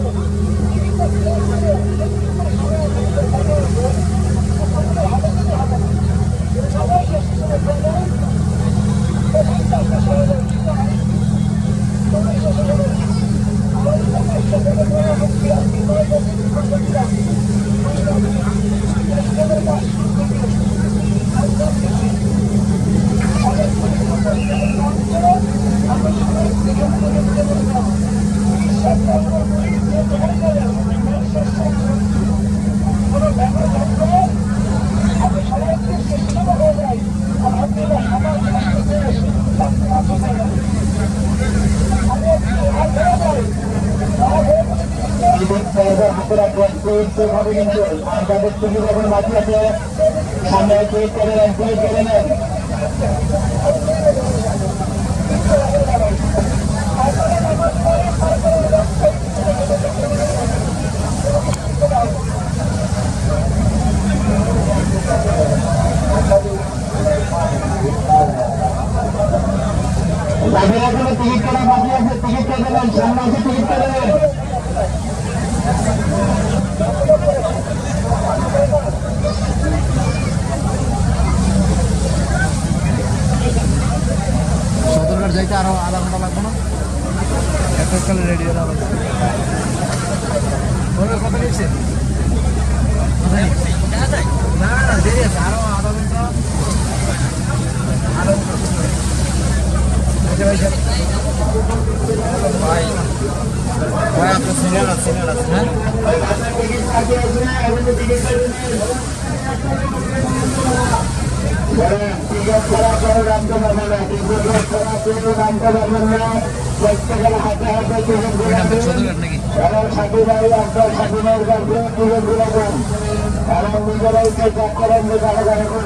Thank you. হবে কিন্তু আর যাদের ছবি যখন বাকি আছে সামনে প্লেট করে নেন করে নেন এখনও টিকিট করা বাকি আছে, টিকিট কেটে নেন সামনে আছে, টিকিট কেটে নেন যাইতে আরও আধা ঘণ্টা লাগবে না? এত কালে রেডি হয়ে যাবে। কত নিচ্ছে? না না দেরি আছে আরও আধা ঘণ্টা। আধা ঘণ্টা। আচ্ছা ভাই ভাই ভাই আপনার সিনিয়র আছে সিনিয়র আছে হ্যাঁ? কারণ নিজেরাই চেক করেন যে কারও